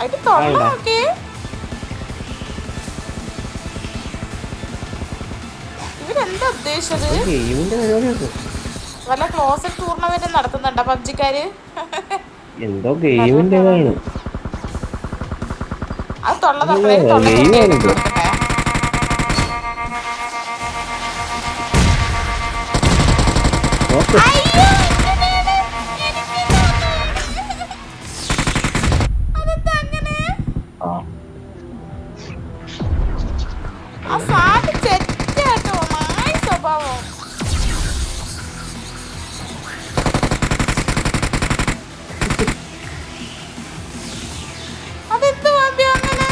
അതിന്റെ തൊള്ള ആണ്ടാ. നോക്കി ഇവരെന്താ ഉദ്ദേശിച്ചത്? വല്ല ക്ലോസറ്റ് ടൂർണമെന്റ് നടത്തുന്നുണ്ടോ പബ്ജിക്കാര്? എന്തോ ഗെയിമിന്റെ ഇതാണ്. അത് തൊള്ള തൊള്ളേ തൊള്ള അയ്യോ, ആ സാബ് ചെറ്റാട്ടോ മായ സ്വഭാവം അതെന്ത് വാമ്പ്യം അങ്ങനെ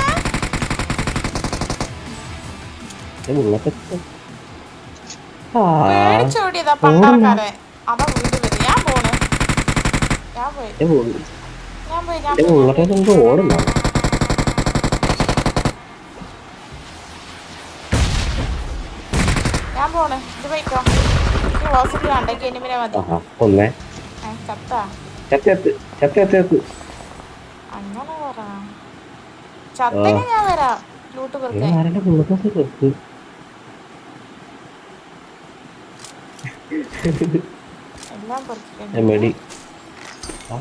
പേടിച്ചോടിയതാ പണ്ടാൾക്കാരെ അതാ വീട് വരും. ഞാൻ പോണ്. ഞാൻ പോയി. ഞാൻ പോയി. ഞാൻ ഓടുന്ന ഞാൻ പോണ്. ഇത് പോയിക്കോ. ഈ ഹോസ്പിറ്റൽ കണ്ടേക്ക് എനിമിനെ മതി. ഏ, ചത്താ? അങ്ങനെ പറ. ചത്തേക്ക് ഞാൻ വരാം. ലൂട്ട് പെറുക്കാൻ എല്ലാം പെറുക്കി ഞാൻ മെടി ആ.